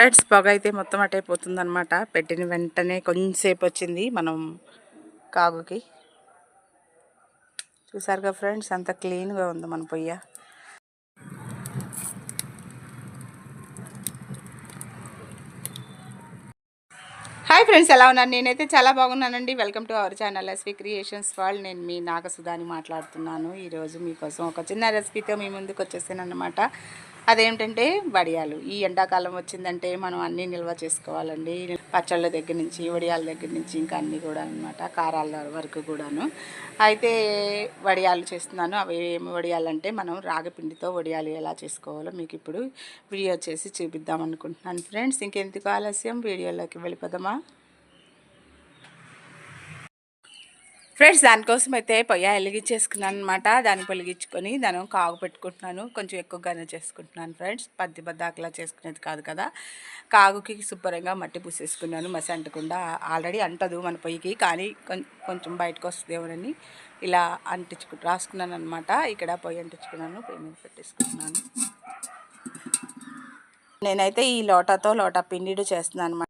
Friends పొగ అయితే మొత్తం అటైపోతుంది అనమాట పెట్టిన వెంటనే కొంచెంసేపు వచ్చింది మనం కాగుకి. చూసారుగా ఫ్రెండ్స్ అంత క్లీన్గా ఉంది మన పొయ్య. హాయ్ ఫ్రెండ్స్ ఎలా ఉన్నారు? నేనైతే చాలా బాగున్నానండి. Welcome to our channel SV creations వాళ్ళు నేను మీ నాగసుధాని మాట్లాడుతున్నాను. ఈరోజు మీకోసం ఒక చిన్న రెసిపీతో మీ ముందుకు వచ్చేసాను అనమాట అదేమిటంటే వడియాలు. ఈ ఎండాకాలం వచ్చిందంటే మనం అన్నీ నిల్వ చేసుకోవాలండి. పచ్చళ్ళ దగ్గర నుంచి వడియాల దగ్గర నుంచి ఇంకా అన్నీ కూడా అనమాట కారాల వరకు కూడాను. అయితే వడియాలు చేస్తున్నాను. అవి ఏమి వడియాలు అంటే మనం రాగపిండితో వడియాలు ఎలా చేసుకోవాలో మీకు ఇప్పుడు వీడియో చేసి చూపిద్దాం అనుకుంటున్నాను. ఫ్రెండ్స్ ఇంకెందుకు ఆలస్యం? వీడియోలోకి వెళ్ళిపోదామా? ఫ్రెండ్స్ దానికోసం అయితే పొయ్య వెలిగించేసుకున్నాను అనమాట దాన్ని పొలిగించుకొని దాని కాగు పెట్టుకుంటున్నాను. కొంచెం ఎక్కువగానే చేసుకుంటున్నాను ఫ్రెండ్స్. పద్ది బద్దాకలా చేసుకునేది కాదు కదా. కాగుకి శుభ్రంగా మట్టి పూసేసుకున్నాను. మసి అంటకుండా ఆల్రెడీ అంటదు మన పొయ్యికి. కానీ కొంచెం బయటకు వస్తుందేమోనని ఇలా అంటించుకు రాసుకున్నాను అనమాట ఇక్కడ పొయ్యి అంటించుకున్నాను. పొయ్యి మీద పెట్టేసుకుంటున్నాను నేనైతే ఈ లోటాతో లోటా పిండిడు చేస్తున్నాను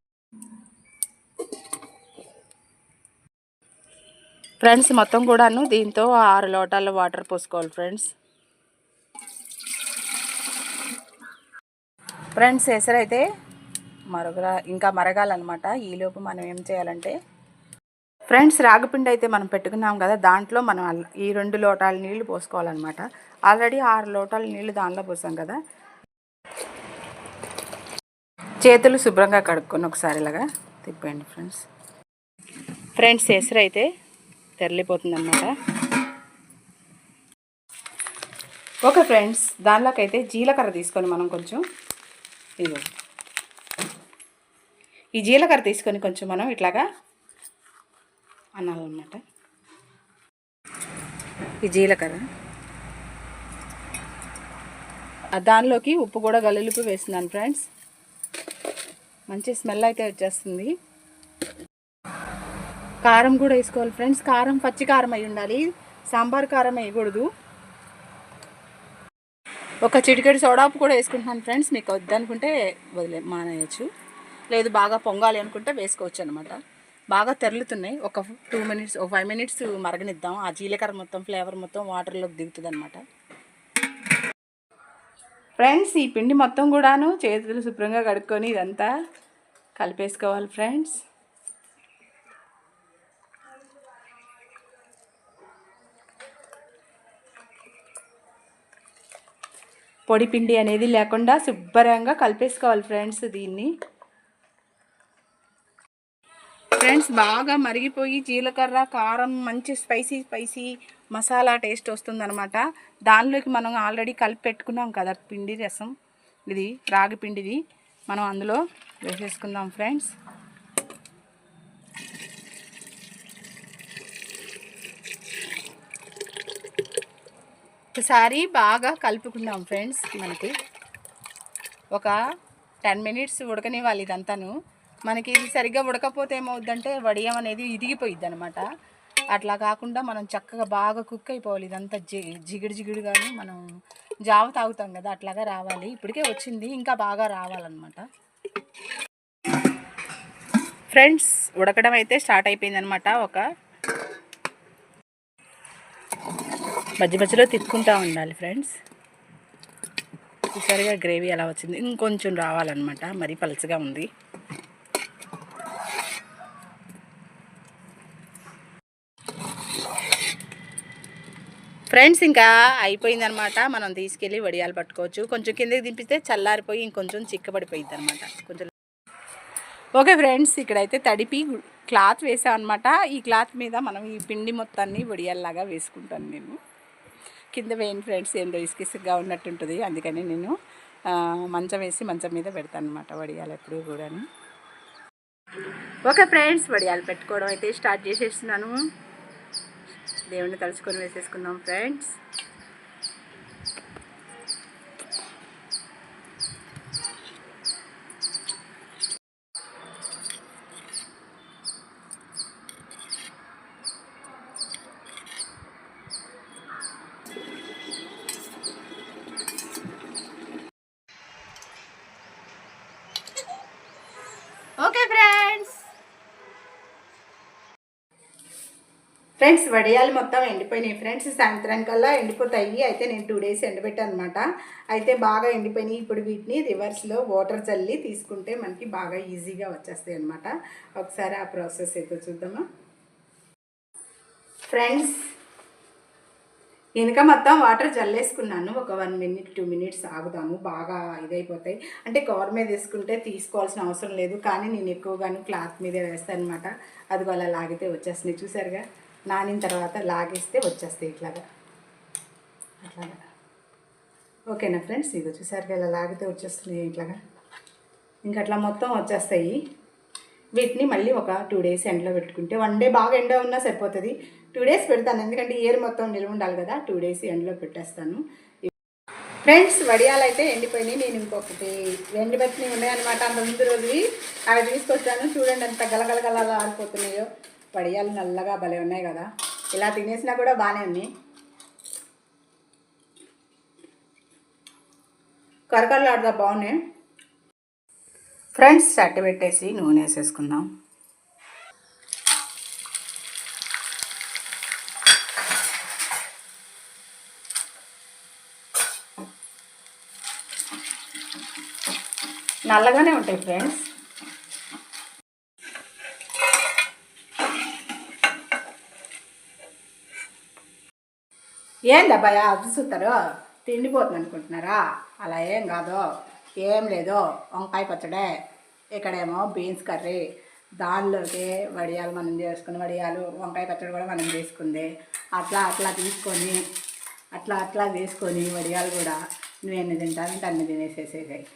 ఫ్రెండ్స్ మొత్తం కూడాను దీంతో ఆరు లోటాల వాటర్ పోసుకోవాలి ఫ్రెండ్స్. ఫ్రెండ్స్ ఎసరైతే మరగ ఇంకా మరగాలన్నమాట. ఈలోపు మనం ఏం చేయాలంటే ఫ్రెండ్స్ రాగపిండి అయితే మనం పెట్టుకున్నాం కదా దాంట్లో మనం ఈ రెండు లోటాల నీళ్ళు పోసుకోవాలన్నమాట. ఆల్రెడీ ఆరు లోటాల నీళ్ళు దానిలో పోసాం కదా. చేతులు శుభ్రంగా కడుక్కొని ఒకసారి ఇలాగా తిప్పండి ఫ్రెండ్స్. ఫ్రెండ్స్ ఎసరైతే తెరలిపోతుందన్నమాట. ఓకే ఫ్రెండ్స్ దానిలోకైతే జీలకర్ర తీసుకొని మనం కొంచెం ఇదిగో. ఈ జీలకర్ర తీసుకొని కొంచెం మనం ఇట్లాగా అనాలన్నమాట ఈ జీలకర్ర. దానిలోకి ఉప్పు కూడా గల్లులుపు వేస్తున్నాను ఫ్రెండ్స్. మంచి స్మెల్ అయితే వచ్చేస్తుంది. కారం కూడా వేసుకోవాలి ఫ్రెండ్స్. కారం పచ్చి కారం అయి ఉండాలి. సాంబార్ కారం వేయకూడదు. ఒక చిటికెడు సోడాపు కూడా వేసుకుంటున్నాను ఫ్రెండ్స్. మీకు వద్దనుకుంటే వదిలే మానేయచ్చు. లేదు బాగా పొంగాలి అనుకుంటే వేసుకోవచ్చు అనమాట బాగా తెరులుతున్నాయి. ఒక టూ మినిట్స్ ఒక ఫైవ్ మినిట్స్ మరగనిద్దాం. ఆ జీలకర్ర మొత్తం ఫ్లేవర్ మొత్తం వాటర్లోకి దిగుతుంది అనమాట ఫ్రెండ్స్ ఈ పిండి మొత్తం కూడాను చేతులు శుభ్రంగా కడుక్కొని ఇదంతా కలిపేసుకోవాలి ఫ్రెండ్స్. పొడి పిండి అనేది లేకుండా శుభ్రంగా కలిపేసుకోవాలి ఫ్రెండ్స్ దీన్ని. ఫ్రెండ్స్ బాగా మరిగిపోయి జీలకర్ర కారం మంచి స్పైసీ స్పైసీ మసాలా టేస్ట్ వస్తుందనమాట దానిలోకి మనం ఆల్రెడీ కలిపి పెట్టుకున్నాం కదా పిండి రసం. ఇది రాగి పిండిది. మనం అందులో వేసేసుకుందాం ఫ్రెండ్స్. ఒకసారి బాగా కలుపుకుందాం ఫ్రెండ్స్ మనకి. ఒక టెన్ మినిట్స్ ఉడకనివ్వాలి ఇదంతాను. మనకి ఇది సరిగ్గా ఉడకపోతే ఏమవుద్దంటే వడియం అనేది ఇదిగిపోయిద్ది అనమాట అట్లా కాకుండా మనం చక్కగా బాగా కుక్ అయిపోవాలి. ఇదంతా జి జిగిడి జిగిడిగాను మనం జావ తాగుతాం కదా అట్లాగా రావాలి. ఇప్పటికే వచ్చింది ఇంకా బాగా రావాలన్నమాట. ఫ్రెండ్స్ ఉడకడం అయితే స్టార్ట్ అయిపోయిందనమాట ఒక మధ్య మధ్యలో తిప్పుకుంటూ ఉండాలి ఫ్రెండ్స్. చూసారుగా గ్రేవీ ఎలా వచ్చింది. ఇంకొంచెం రావాలన్నమాట. మరీ పలుచగా ఉంది. ఫ్రెండ్స్ ఇంకా అయిపోయిందనమాట మనం తీసుకెళ్ళి వడియాలు పట్టుకోవచ్చు. కొంచెం కిందకి దింపితే చల్లారిపోయి ఇంకొంచెం చిక్కబడిపోయింది అనమాట కొంచెం ఓకే ఫ్రెండ్స్ ఇక్కడైతే తడిపి క్లాత్ వేసాం అనమాట ఈ క్లాత్ మీద మనం ఈ పిండి మొత్తాన్ని వడియాల్లాగా వేసుకుంటాను నేను. కింద వేయండి ఫ్రెండ్స్ ఏందో ఇసుకిసుగ్గా ఉన్నట్టుంటుంది. అందుకని నేను మంచం వేసి మంచం మీద పెడతాను అనమాట వడియాలు ఎప్పుడు కూడాను. ఓకే ఫ్రెండ్స్ వడియాలు పెట్టుకోవడం అయితే స్టార్ట్ చేసేస్తున్నాను. దేవుణ్ణి తలుచుకొని వేసేసుకుందాం ఫ్రెండ్స్ ఫ్రెండ్స్ వడియాలు మొత్తం ఎండిపోయినాయి. ఫ్రెండ్స్ సాయంత్రం కల్లా ఎండిపోతాయి. అయితే నేను టూ డేస్ ఎండబెట్టాను అనమాట అయితే బాగా ఎండిపోయినాయి. ఇప్పుడు వీటిని రివర్స్లో వాటర్ చల్లి తీసుకుంటే మనకి బాగా ఈజీగా వచ్చేస్తాయి అనమాట ఒకసారి ఆ ప్రాసెస్ అయితే చూద్దామా? ఫ్రెండ్స్ వెనుక మొత్తం వాటర్ చల్లేసుకున్నాను ఒక వన్ మినిట్ టూ మినిట్స్ ఆగుదాము బాగా ఇదైపోతాయి. అంటే కవర్ మీద వేసుకుంటే తీసుకోవాల్సిన అవసరం లేదు. కానీ నేను ఎక్కువగాను క్లాత్ మీదే వేస్తాను అనమాట అది అలా లాగితే వచ్చేస్తున్నాయి. చూసారుగా? నానిన తర్వాత లాగేస్తే వచ్చేస్తాయి ఇట్లాగా. అట్లాగా. ఓకేనా ఫ్రెండ్స్? ఇది వచ్చేసరికి ఇలా లాగితే వచ్చేస్తున్నాయి ఇట్లాగా. ఇంకా అట్లా మొత్తం వచ్చేస్తాయి. వీటిని మళ్ళీ ఒక టూ డేస్ ఎండలో పెట్టుకుంటే వన్ డే బాగా ఎండ ఉన్నా సరిపోతుంది. టూ డేస్ పెడతాను. ఎందుకంటే ఇయర్ మొత్తం నిల్వ ఉండాలి కదా. టూ డేస్ ఎండలో పెట్టేస్తాను. ఫ్రెండ్స్ వడియాలు అయితే ఎండిపోయినాయి. నేను ఇంకొకటి ఎండిపెట్టినవి ఉన్నాయన్నమాట. అంత ముందు రోజువి. అవి తీసుకొచ్చాను. చూడండి ఎంత గలగలగల ఆడిపోతున్నాయో పడియాలు నల్లగా భలే ఉన్నాయి కదా. ఇలా తినేసినా కూడా బాగానే ఉంది. కరకరలు ఆడదా బాగున్నాయి. ఫ్రెండ్స్ చట్ట పెట్టేసి నూనె వేసేసుకుందాం. నల్లగానే ఉంటాయి ఫ్రెండ్స్. ఏందబ్బాయా చూస్తారు తిండిపోతుంది అనుకుంటున్నారా? అలా ఏం కాదు. ఏం లేదు. వంకాయ పచ్చడే. ఇక్కడేమో బీన్స్ కర్రీ. దానిలోకి వడియాలు మనం చేసుకుని వడియాలు వంకాయ పచ్చడి కూడా మనం తీసుకుంది అట్లా అట్లా తీసుకొని అట్లా అట్లా తీసుకొని వడియాలు కూడా నువ్వు ఎన్ని తింటానంటే అన్ని తినేసేసేసాయి.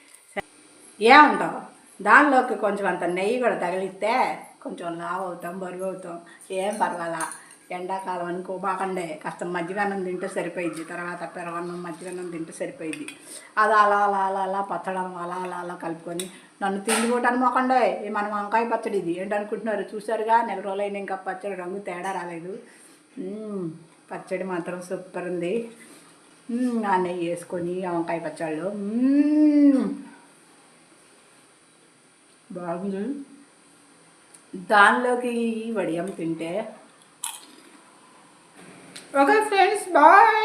ఏముంటావు? దానిలోకి కొంచెం అంత నెయ్యి కూడా తగిలిస్తే కొంచెం లావు అవుతాం బరువు అవుతాం. ఏం పర్వాలా? ఎండాకాలం అనుకో బాగుండే. కాస్త మధ్యాహ్నం తింటే సరిపోయింది తర్వాత పెరగన్నం మజ్జిగన్నం తింటే సరిపోయింది అది అలా అలా అలా అలా పచ్చడం అలా అలా అలా కలుపుకొని నన్ను తిండి కూడా అనుకోకండే మన వంకాయ పచ్చడి ఇది. ఏంటనుకుంటున్నారు? చూసారుగా నెల రోజులైన ఇంకా పచ్చడి రంగు తేడా రాలేదు. పచ్చడి మాత్రం సూపర్ ఉంది. ఆ నెయ్యి వేసుకొని వంకాయ పచ్చళ్ళు. బాగుంది. దానిలోకి వడియం తింటే ఓకే ఫ్రెండ్స్ బాయ్